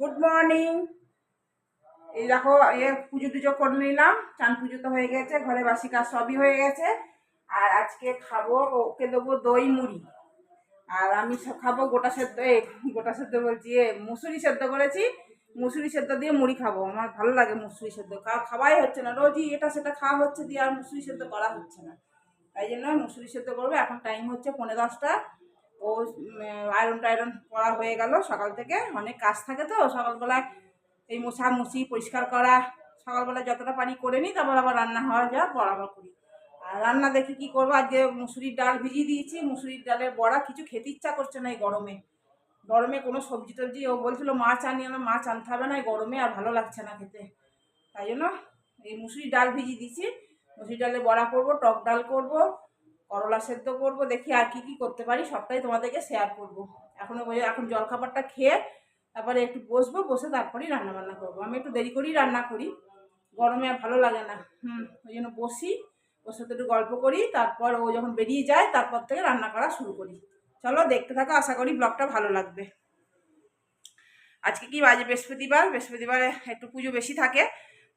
Good morning এই দেখো এ পুজো টুজো করে নিলাম। চান পুজো তো হয়ে গেছে, ঘরে বাসি কাজ সবই হয়ে গেছে। আর আজকে খাব, ওকে দেবো দই মুড়ি। আর আমি খাব গোটা সেদ্ধ এ গোটা সেদ্ধ বলছি, এ মুসুরি সেদ্ধ করেছি। মুসুরি সেদ্ধ দিয়ে মুড়ি খাব। আমার ভালো লাগে মুসুরি সেদ্ধ। খাওয়া খাওয়াই হচ্ছে না, রোজই এটা সেটা খাওয়া হচ্ছে দিয়ে আর মুসুরি সেদ্ধ করা হচ্ছে না। তাই জন্য মুসুরি সেদ্ধ করব। এখন টাইম হচ্ছে পনেরো দশটা। ও আয়রন টায়রন করা হয়ে গেল। সকাল থেকে অনেক কাজ থাকে তো, সকালবেলায় এই মশা মুছি পরিষ্কার করা সকালবেলা যতটা পারি করে নিই, তারপর আবার রান্না হওয়া পর আবার করি। আর রান্না দেখি কি করব, আজকে মুসুরির ডাল ভিজিয়ে দিয়েছি, মুসুরির ডালের বড়া কিছু খেতে ইচ্ছা করছে না এই গরমে। গরমে কোনো সবজি টবজি, ও বলছিল, মাছ আনিও না মাছ আনতে হবে না এই গরমে, আর ভালো লাগছে না খেতে। তাই জন্য এই মুসুরির ডাল ভিজিয়ে দিয়েছি, মুসুরির ডালে বড়া করব, টক ডাল করব করলা সেদ্ধ করব, দেখি আর কি কি করতে পারি, সবটাই তোমাদেরকে শেয়ার করব। এখন ওই এখন জলখাবারটা খেয়ে তারপরে একটু বসবো, বসে তারপরেই রান্না বান্না করব। আমি একটু দেরি করেই রান্না করি, গরমে আর ভালো লাগে না। হুম, ওই জন্য বসি, ওর সাথে একটু গল্প করি, তারপর ও যখন বেরিয়ে যায়, তারপর থেকে রান্না করা শুরু করি। চলো, দেখতে থাকো, আশা করি ব্লগটা ভালো লাগবে। আজকে কি বাজে? বৃহস্পতিবার, বৃহস্পতিবারে একটু পুজো বেশি থাকে।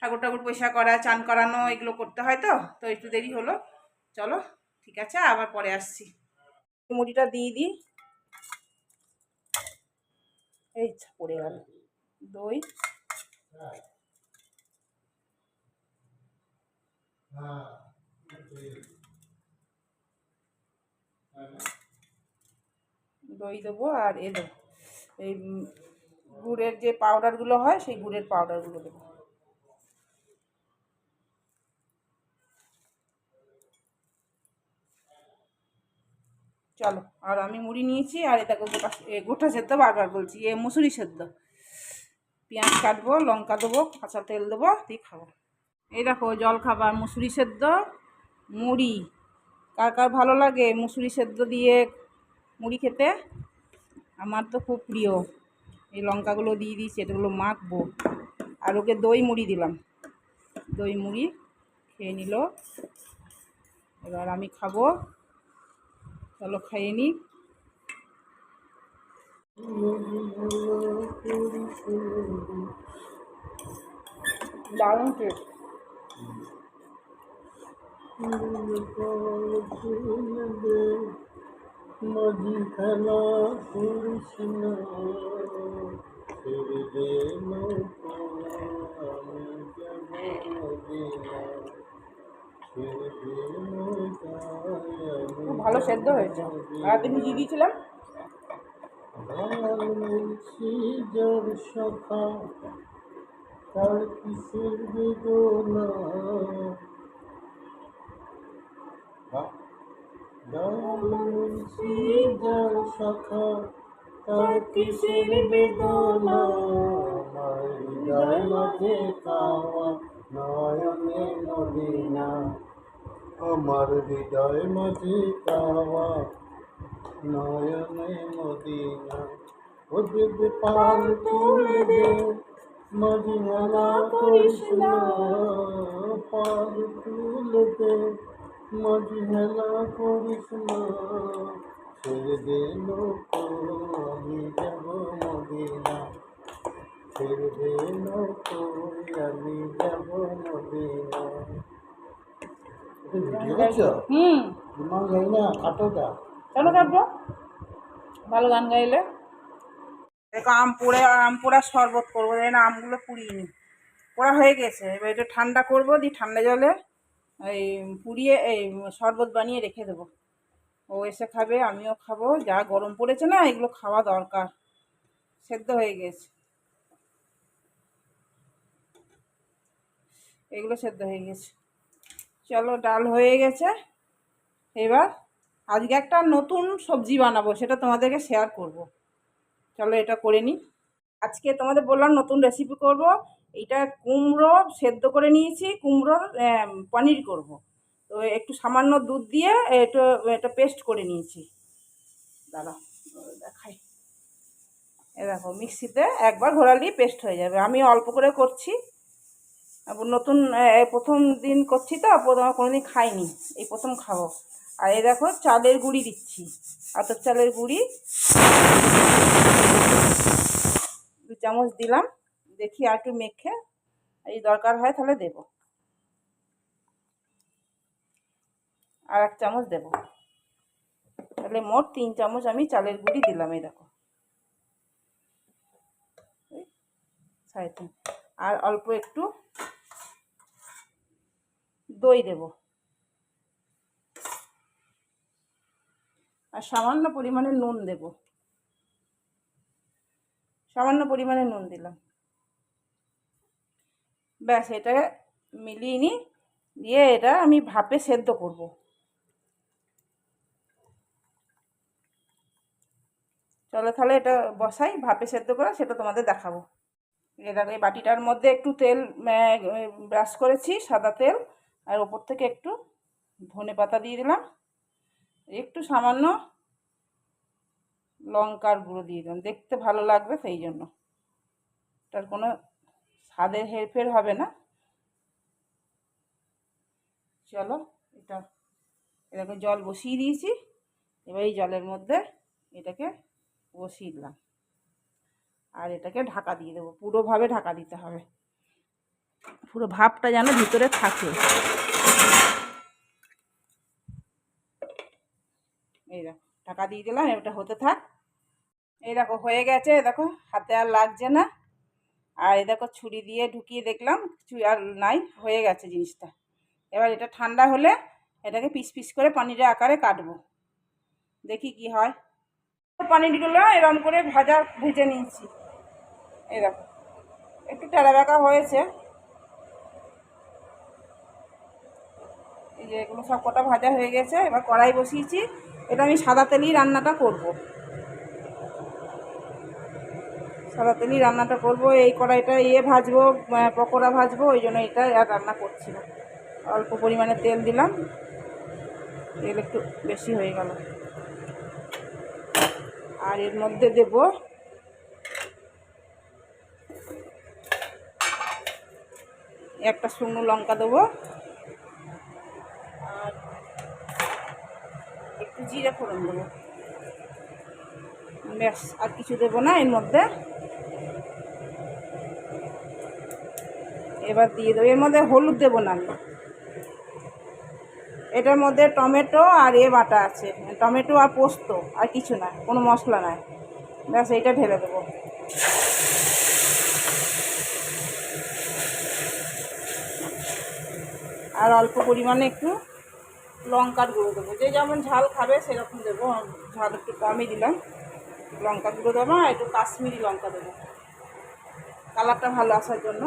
ঠাকুর ঠাকুর পয়সা করা, চান করানো, এগুলো করতে হয় তো তো একটু দেরি হলো। চলো। ঠিক আছে, আবার পরে আসছি। মুড়িটা দিয়ে দিই। এই পড়ে গেল। দই। দই দেবো আর এ দেবো। এই গুড়ের যে পাউডারগুলো হয়, সেই গুড়ের পাউডারগুলো দেবো। চলো, আর আমি মুড়ি নিয়েছি, আর এটা গোটা গোটা সেদ্ধ বারবার বলছি, এ মুসুরি সেদ্ধ। পেঁয়াজ কাটবো, লঙ্কা দেবো, কাঁচা তেল দেবো, দিয়ে খাব। এই দেখো, জল খাবার মুসুরি সেদ্ধ, মুড়ি। কার কার ভালো লাগে মুসুরি সেদ্ধ দিয়ে মুড়ি খেতে? আমার তো খুব প্রিয়। এই লঙ্কাগুলো দিয়ে দিয়েছি এটাগুলো মাখবো। আর ওকে দই মুড়ি দিলাম। দই মুড়ি খেয়ে নিল। এবার আমি খাব চলো খাইয়ে নিই। দারুণ টেস্ট মাঝি খেলা করিস না নৌকা আমি যাব মদিনা ছেড়ে দে নৌকা আমি খুব ভালো সেদ্ধ হয়েছে। আর ভিজিয়ে দিয়েছিলাম? তার কিসের বেদনা? কাওয়া নয়নে আমার হৃদয় মাঝে কাওয়া নয়নে মদিনা ও যদি পাল তুলে দে মদিনা করিস না পাল তুলে দে মদিনা করিস না ছেড়ে দে লোক আমি যাব মদিনা ছেড়ে দে লোক আমি যাব মদিনা ভিডিও করছ হুম কেন কাটবো ভালো গান গাইলে। দেখো আম পোড়ে আম পোড়া শরবত করব তাই না আমগুলো পুড়িয়ে নি পোড়া হয়ে গেছে এবার একটু ঠান্ডা করব দিয়ে ঠান্ডা জলে এই পুড়িয়ে এই শরবত বানিয়ে রেখে দেবো। ও এসে খাবে আমিও খাব। যা গরম পড়েছে না এগুলো খাওয়া দরকার। সেদ্ধ হয়ে গেছে। এগুলো সেদ্ধ হয়ে গেছে। চলো, ডাল হয়ে গেছে। এবার আজকে একটা নতুন সবজি বানাবো, সেটা তোমাদেরকে শেয়ার করব। চলো, এটা করে নিই। আজকে তোমাদের বললাম নতুন রেসিপি করব। এটা কুমড়ো সেদ্ধ করে নিয়েছি কুমড়োর পনির করব। তো একটু সামান্য দুধ দিয়ে একটু, এটা পেস্ট করে নিয়েছি। দাঁড়া দেখাই। এ দেখো, মিক্সিতে একবার ঘোরালেই পেস্ট হয়ে যাবে। আমি অল্প করে করছি। নতুন প্রথম দিন করছি তো প্রথম কোনোদিন খাইনি। এই প্রথম খাব। আর এই দেখো, চালের গুঁড়ি দিচ্ছি। আতর চালের গুঁড়ি। দু চামচ দিলাম। দেখি আর একটু মেখে এই দরকার হয় তাহলে দেব। আর এক চামচ দেব। তাহলে মোট তিন চামচ আমি চালের গুঁড়ি দিলাম, এই দেখো। সাড়ে তিন। আর অল্প একটু দই দেব। আর সামান্য পরিমাণে নুন দেব। সামান্য পরিমাণে নুন দিলাম। ব্যাস, এটা মিলিয়ে নিই। দিয়ে এটা আমি ভাপে সেদ্ধ করব। চলো তাহলে এটা বসাই, ভাপে সেদ্ধ করে, সেটা তোমাদের দেখাবো। এটাকে বাটিটার মধ্যে একটু তেল ব্রাশ করেছি, সাদা তেল। আর ওপর থেকে একটু ধনে পাতা দিয়ে দিলাম। একটু সামান্য লঙ্কার গুঁড়ো দিয়ে দিলাম। দেখতে ভালো লাগবে সেই জন্য। এটার কোনো স্বাদের হেরফের হবে না। চলো এটা, এটাকে জল বসিয়ে দিয়েছি। এবার এই জলের মধ্যে এটাকে বসিয়ে দিলাম। আর এটাকে ঢাকা দিয়ে দেবো। পুরোভাবে ঢাকা দিতে হবে। পুরো ভাবটা যেন ভিতরে থাকে। এই দেখো ঢাকা দিয়ে দিলাম, এটা হতে থাক। এই দেখো, হয়ে গেছে দেখো, হাতে আর লাগছে না। আর এ দেখো, ছুরি দিয়ে ঢুকিয়ে দেখলাম আর নাই, হয়ে গেছে জিনিসটা। এবার এটা ঠান্ডা হলে এটাকে পিস পিস করে পানির আকারে কাটবো। দেখি কি হয়। পানিরগুলো এরম করে ভাজা, ভেজে নিয়েছি। এই দেখো, একটু টেরা বেঁকা হয়েছে। এই যে এগুলো সব কটা ভাজা হয়ে গেছে, এবার কড়াই বসিয়েছি। এটা আমি সাদা তেলেই রান্নাটা করব। সাদা তেলেই রান্নাটা করব, এই কড়াইটা ইয়ে ভাজবো পকোড়া ভাজবো, ওই জন্য এটা আর রান্না করছি না। অল্প পরিমাণে তেল দিলাম, তেল একটু বেশি হয়ে গেল। আর এর মধ্যে দেব একটা শুকনো লঙ্কা দেবো আর একটু জিরে ফোড়ন দেবো। ব্যাস, আর কিছু দেবো না এর মধ্যে। এবার দিয়ে দেবো। এর মধ্যে হলুদ দেবো না আমি। এটার মধ্যে টমেটো আর এ বাটা আছে। টমেটো আর পোস্ত, আর কিছু না, কোনো মশলা নাই। ব্যাস, এইটা ঢেলে দেবো। আর অল্প পরিমাণে একটু লঙ্কার গুঁড়ো দেবো। যে যেমন ঝাল খাবে, সেরকম দেবো। ঝাল একটু কমই দিলাম। লঙ্কা গুঁড়ো দেবো আর একটু কাশ্মীরি লঙ্কা দেবো। কালারটা ভালো আসার জন্য।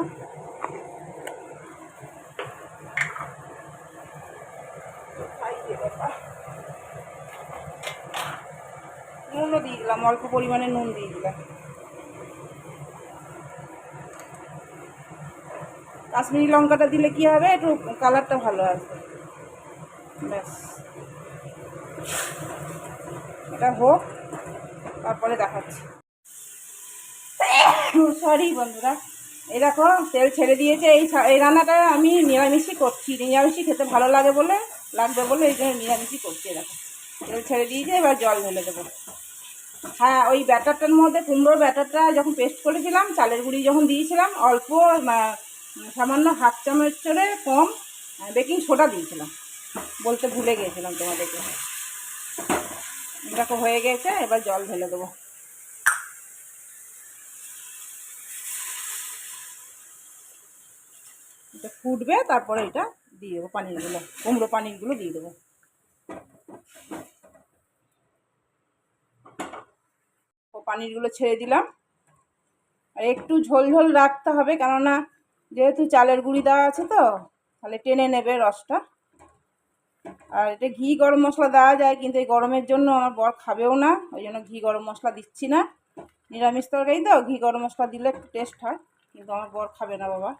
নুনও দিয়ে দিলাম, অল্প পরিমাণে নুন দিয়ে দিলাম। কাশ্মীরি লঙ্কাটা দিলে কি হবে? একটু কালারটা ভালো আসবে। ব্যাস। এটা হোক, তারপরে দেখাচ্ছি। সরি বন্ধুরা। এই দেখো, তেল ছেড়ে দিয়েছে। এই এই রান্নাটা আমি নিরামিষই করছি। নিরামিষই খেতে ভালো লাগে বলে, লাগবে বলে এই জন্য নিরামিষই করছি দেখো। তেল ছেড়ে দিয়েছে, এবার জল ঢেলে দেবো। হ্যাঁ ওই ব্যাটারটার মধ্যে কুমড়োর ব্যাটারটা যখন পেস্ট করেছিলাম, চালের গুঁড়ি যখন দিয়েছিলাম, অল্প সামান্য হাফ চামচের কম বেকিং সোডা দিয়েছিলাম। বলতে ভুলে গিয়েছিলাম তোমাদেরকে। দেখো, হয়ে গেছে, এবার জল ঢেলে দেবো। এটা ফুটবে, তারপরে এটা দিয়ে দেবো পানিরগুলো কুমড়ো পানিরগুলো দিয়ে দেবো। ও পানিরগুলো ছেড়ে দিলাম। আর একটু ঝোল ঝোল রাখতে হবে, কেননা যেহেতু চালের গুঁড়ি দেওয়া আছে তো, তাহলে টেনে নেবে রসটা। আর এটা ঘি গরম মশলা দেওয়া যায়, কিন্তু এই গরমের জন্য আমার বর খাবেও না, ওই জন্য ঘি গরম মশলা দিচ্ছি না। নিরামিষ তরকারি তো, ঘি গরম মশলা দিলে একটু টেস্ট হয়, কিন্তু আমার বর খাবে না বাবা।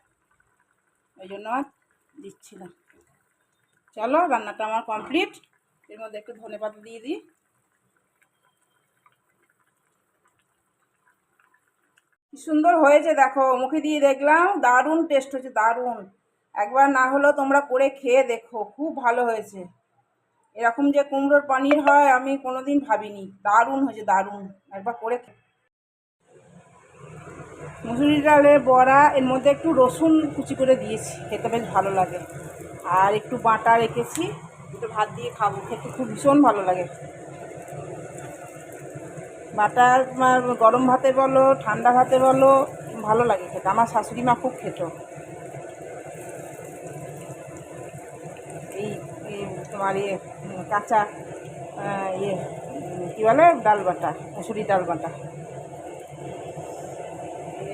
ওই জন্য আর দিচ্ছি না। চলো, রান্নাটা আমার কমপ্লিট এর মধ্যে একটু ধনে পাতা দিয়ে দিই। কি সুন্দর হয়েছে দেখো, মুখে দিয়ে দেখলাম, দারুণ টেস্ট হয়েছে, দারুণ। একবার না হলেও তোমরা করে খেয়ে দেখো, খুব ভালো হয়েছে। এরকম যে কুমড়োর পানির হয়, আমি কোনোদিন ভাবিনি। দারুণ হয়েছে, দারুণ। একবার করে মুসুরি ডালের বড়া, এর মধ্যে একটু রসুন কুচি করে দিয়েছি, খেতে বেশ ভালো লাগে। আর একটু বাটা রেখেছি একটু ভাত দিয়ে খাব, খেতে খুব ভীষণ ভালো লাগে। বাটা গরম ভাতে বলো, ঠান্ডা ভাতে বলো, ভালো লাগে খেতে। আমার শাশুড়ি মা খুব খেত এই এই তোমার ইয়ে কাঁচা ইয়ে কী বলে? ডাল বাটা মুসুরি ডাল বাটা।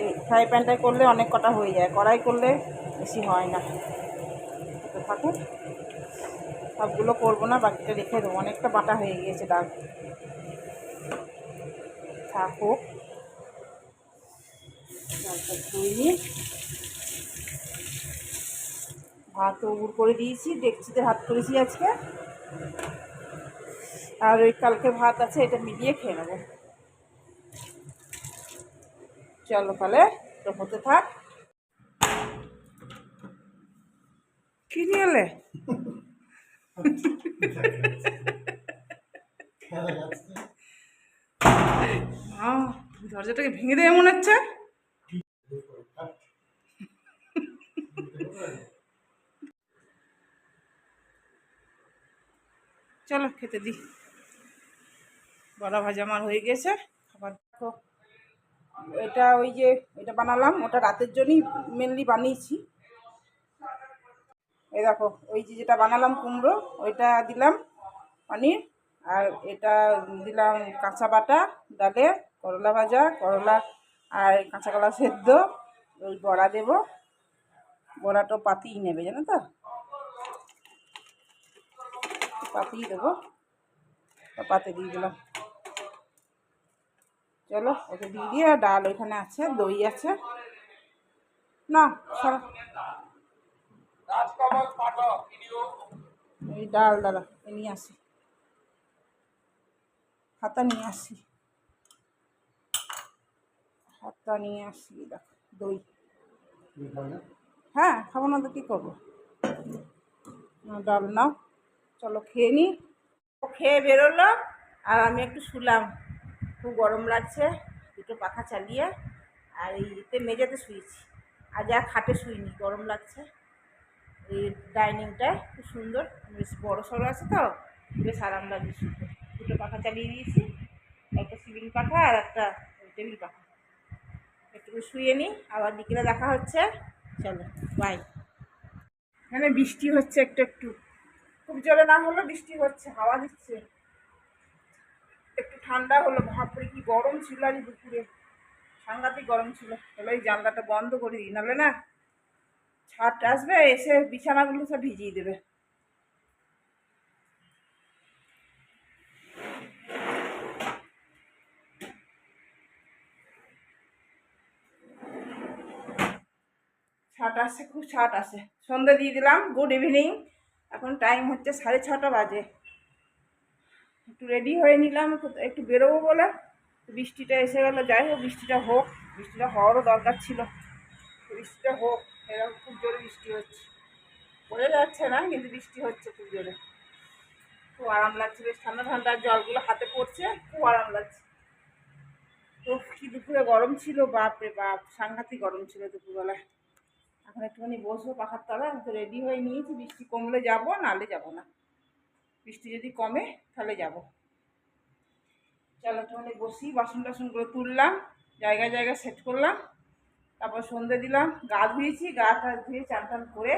এই ফ্রাই প্যানটায় করলে অনেক কটা হয়ে যায়। কড়াই করলে বেশি হয় না। তো থাকুক, সবগুলো করব না, বাকিটা রেখে দেবো। অনেকটা বাটা হয়ে গিয়েছে ডাল। থাকুক। ডালটা ধুয়ে ভাত উড় করে দিয়েছি ডেকচিতে ভাত করেছি আজকে। আর ওই কালকে ভাত আছে এটা মিলিয়ে খেয়ে নেব। চলো তাহলে তো হতে থাক। কি নিয়ে এলে? দরজাটাকে ভেঙে দেবে মনে হচ্ছে? চলো খেতে দিই বড়া ভাজা আমার হয়ে গেছে। খাবার দেখো, এটা ওই যে এটা বানালাম, ওটা রাতের জন্যই মেনলি বানিয়েছি। এই দেখো, ওই যে যেটা বানালাম কুমড়ো, ওইটা দিলাম পনির, আর এটা দিলাম কাঁচা বাটা ডালে করলা ভাজা, করলা আর কাঁচা কলা সেদ্ধ, ওই বড়া দেবো। বড়াটা পাতিই নেবে, জানো তো? পাতিই দেবো। পাতে দিয়ে দিলাম। চলো ওকে দিয়ে দিয়ে আর ডাল ওইখানে আছে দই আছে। না সরা। এই ডাল দাঁড়া এ নিয়ে আসি। হাতা নিয়ে আসি। হাতা নিয়ে আসি দেখ দই? হ্যাঁ খাব না তো কী করব? না, ডাল নাও। চলো খেয়ে নিই ও খেয়ে বেরোলো আর আমি একটু শুলাম। খুব গরম লাগছে, দুটো পাখা চালিয়ে আর এই এতে মেঝেতে শুয়েছি। আর যা খাটে শুইনি, গরম লাগছে। এই ডাইনিংটা খুব সুন্দর, বেশ বড়ো সড়ো আছে তো, বেশ আরাম লাগছে শুতে। দুটো পাখা চালিয়ে দিয়েছি, একটা সিলিং পাখা আর একটা টেবিল পাখা। একটু শুয়ে নিই আবার বিকেলে দেখা হচ্ছে। চলো বাই এখানে বৃষ্টি হচ্ছে একটু একটু। খুব জোরে না হলেও বৃষ্টি হচ্ছে, হাওয়া দিচ্ছে। একটু ঠান্ডা হলো ভাবরে কি গরম ছিল আজ দুপুরে। সাংঘাতিক গরম ছিল। তাহলে এই জানলাটা বন্ধ করে দিই, নাহলে না ছাদ আসবে, এসে বিছানাগুলো সব ভিজিয়ে দেবে। ছাট আসে, খুব ছাট আসে। সন্ধে দিয়ে দিলাম, গুড ইভিনিং। এখন টাইম হচ্ছে সাড়ে ছটা বাজে। একটু রেডি হয়ে নিলাম একটু- বেরোবো বলে। বৃষ্টিটা এসে গেলো, যাই হোক, বৃষ্টিটা হোক, বৃষ্টিটা হওয়ারও দরকার ছিল। বৃষ্টিটা হোক, এরকম খুব জোরে বৃষ্টি হচ্ছে। পড়ে যাচ্ছে না, কিন্তু বৃষ্টি হচ্ছে খুব জোরে। খুব আরাম লাগছে, বেশ ঠান্ডা ঠান্ডা জলগুলো হাতে পড়ছে, খুব আরাম লাগছে। তো কি দুপুরে গরম ছিল, বাপরে বাপ, সাংঘাতিক গরম ছিল দুপুরবেলায়। এখন একটুখানি বসবো পাখার তলা, আমি তো রেডি হয়ে নিয়েছি, বৃষ্টি কমলে যাব, নাহলে যাব না। বৃষ্টি যদি কমে, তাহলে যাব। চলো একটুখানি বসি, বাসন টাসনগুলো তুললাম জায়গায় জায়গায় সেট করলাম, তারপর সন্ধে দিলাম, গা ধুয়েছি গা টা ধুয়ে চান টান করে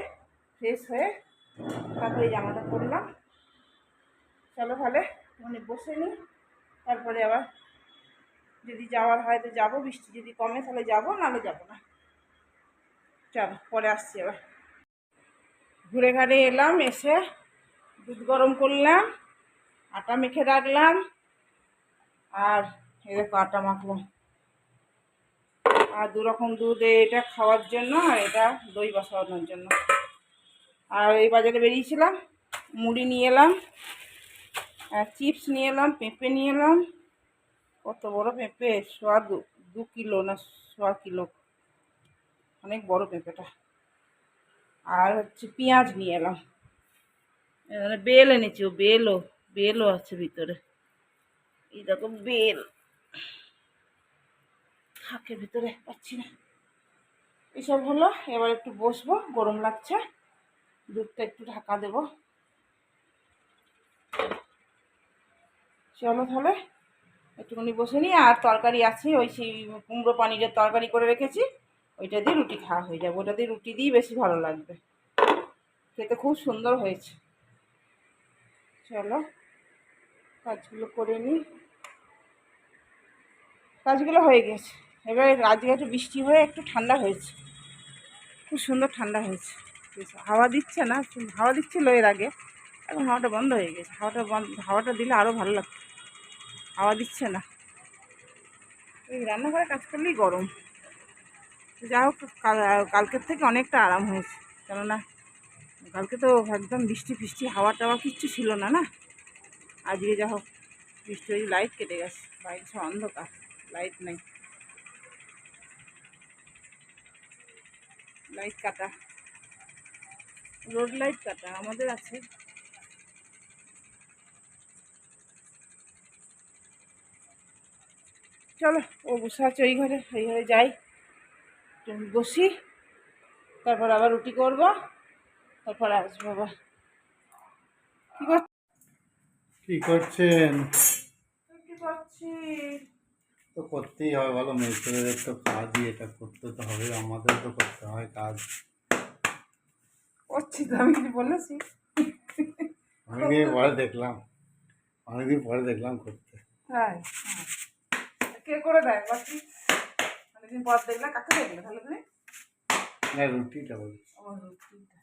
ফ্রেশ হয়ে তারপরে জামাটা পরলাম। চলো তাহলে একটুখানি বসে নিই তারপরে আবার যদি যাওয়ার হয় তো যাব, বৃষ্টি যদি কমে তাহলে যাব, নাহলে যাব না। চলো, পরে আসছি এবার। ঘুরে ঘাড়ে এলাম, এসে দুধ গরম করলাম, আটা মেখে রাখলাম, আর দেখো আটা মাখলাম। আর দু রকম দুধ এটা খাওয়ার জন্য, আর এটা দই বসানোর জন্য। আর এই বাজারে বেরিয়েছিলাম, মুড়ি নিয়ে এলাম চিপস নিয়ে এলাম, পেঁপে নিয়ে এলাম। কত বড় পেঁপে? সোয়া দু কিলো না, সোয়া কিলো। অনেক বড় পেঁপেটা। আর হচ্ছে পেঁয়াজ নিয়ে এলাম। বেল এনেছি, ও বেলও বেলও আছে ভিতরে। এই দেখো বেল। ফাঁকের ভিতরে, পাচ্ছি না। এসব হলো, এবার একটু বসবো, গরম লাগছে। দুধটা একটু ঢাকা দেবো। চলো তাহলে, একটুখানি বসে নিই। আর তরকারি আছে, ওই সেই কুমড়ো পানিরের তরকারি করে রেখেছি। ওইটা দিয়ে রুটি খাওয়া হয়ে যাবে। ওটা দিয়ে রুটি দিয়েই বেশি ভালো লাগবে। খেতে খুব সুন্দর হয়েছে। চলো, কাজগুলো করে নিই। কাজগুলো হয়ে গেছে। এবার আজকে একটু বৃষ্টি হয়ে একটু ঠান্ডা হয়েছে। খুব সুন্দর ঠান্ডা হয়েছে। হাওয়া দিচ্ছে না হাওয়া দিচ্ছিল এর আগে। এখন হাওয়াটা বন্ধ হয়ে গেছে। হাওয়াটা বন্ধ, হাওয়াটা দিলে আরও ভালো লাগতো। হাওয়া দিচ্ছে না। এই রান্নাঘরে কাজ করলেই গরম। যা হোক, কাল- কালকের থেকে অনেকটা আরাম হয়েছে। কেননা কালকে তো একদম বৃষ্টি ফিষ্টি, হাওয়া টাওয়া কিচ্ছু ছিল না না? আজকে যা হোক, বৃষ্টি হয়ে লাইট কেটে গেছে। বাইরে সব অন্ধকার, লাইট নেই। লাইট কাটা। রোড লাইট কাটা, আমাদের আছে। চলো, ও বসে আছে ওই ঘরে ওই ঘরে যাই। বসি তারপর আবার রুটি করব তারপর আসব আবার কি করছি কি করছেন? করছি তো করতেই হবে ভালো মেয়েছেলেদের তো কাজই এটা করতে তো হবে আমাদের তো করতে হয় কাজ। করছি তো আমি কিছু বলেছি। অনেকদিন পরে দেখলাম অনেকদিন পরে দেখলাম করতে। হ্যাঁ। কে করে দেয় বাকি? অনেকদিন পর দেখলে কাকে দেখলে? তাহলে তুমি? না রুটিটা আমার রুটিটা।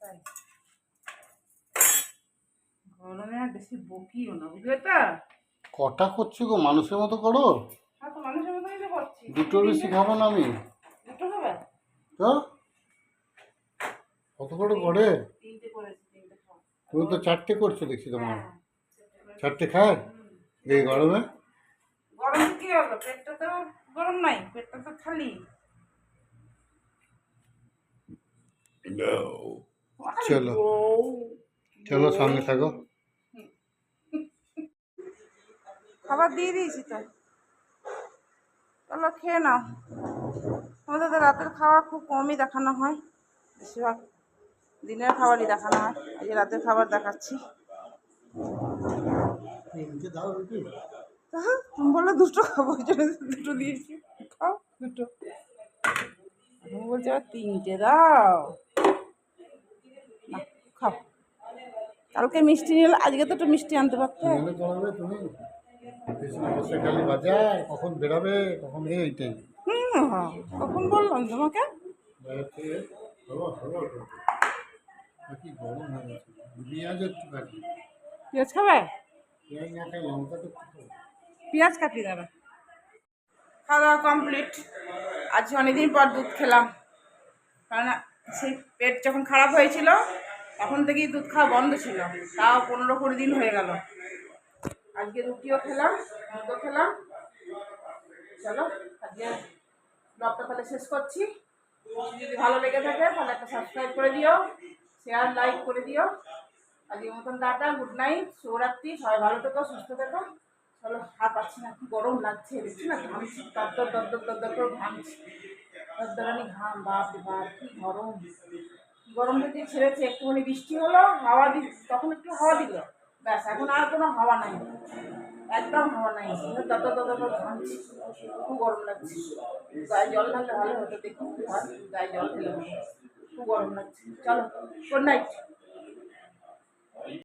তাই। গরমে আর বেশি বকিও না বুঝলে তো? কটা করছ গো? মানুষের মতো করো? হ্যাঁ তো মানুষের মতনই তো করছি। দুটোর বেশি খাব না আমি। দুটো তো? কত করে করে তিনটে করেছি তিনটে খাও তুমি তো চারটে করছ দেখছি তোমার। হ্যাঁ চারটে খায়? এই গরমে? হলো? পেটটা তো গরম নাই পেটটা তো খালি। চলো। চলো সঙ্গে থাকো। খাবার দিয়ে দিয়েছি তো। চলো খেয়ে নাও। আমাদের তো রাতের খাওয়া খুব কমই দেখানো হয়। বেশিরভাগ দিনের খাবারই দেখানো হয়। এই রাতের খাবার দেখাচ্ছি। দাও হ্যাঁ, তুমি বললে দুটো খাব ওই জন্য দুটো দিয়েছি। খাও দুটো। বলছে আবার তিনটে দাও। না খাও। কালকে মিষ্টি নিলে আজকে তো একটু মিষ্টি আনতে পারতে। কখন বেরাবে কখন এইটাই। হুম হ্যাঁ কখন বললাম তোমাকে? পেঁয়াজ খাবে? পেঁয়াজ না খাই লঙ্কা তো। পেঁয়াজ কাটি দাঁড়া। খাওয়া দাওয়া কমপ্লিট আজ অনেকদিন পর দুধ খেলাম। কারণ সেই পেট যখন খারাপ হয়েছিল, তখন থেকেই দুধ খাওয়া বন্ধ ছিল। তাও পনেরো কুড়ি দিন হয়ে গেল। আজকে রুটিও খেলাম দুধও খেলাম। চলো, আজকে ব্লগটা তাহলে শেষ করছি। যদি ভালো লেগে থাকে, তাহলে একটা সাবস্ক্রাইব করে দিও শেয়ার লাইক করে দিও। আজকের মতন টাটা গুড নাইট শুভরাত্রি, সবাই ভালো থেকো, সুস্থ থেকো। চলো আর পাচ্ছি না, কি গরম লাগছে, দেখছি না? ঘামছি, দর দর দর দর করে ঘামছি। দরদরানি ঘাম, বাপ বাপ, কি গরম। গরম যদি ছেড়েছে, একটুখানি বৃষ্টি হলো, হাওয়া দি, তখন একটু হাওয়া দিল। ব্যাস, এখন আর কোনো হাওয়া নাই। একদম হাওয়া নাই। দর দর দর করে ঘামছি। খুব গরম লাগছে। গায়ে জল ঢাললে ভালো হতো দেখি গায়ে জল ঢেলে খুব গরম লাগছে। চলো গুড নাইট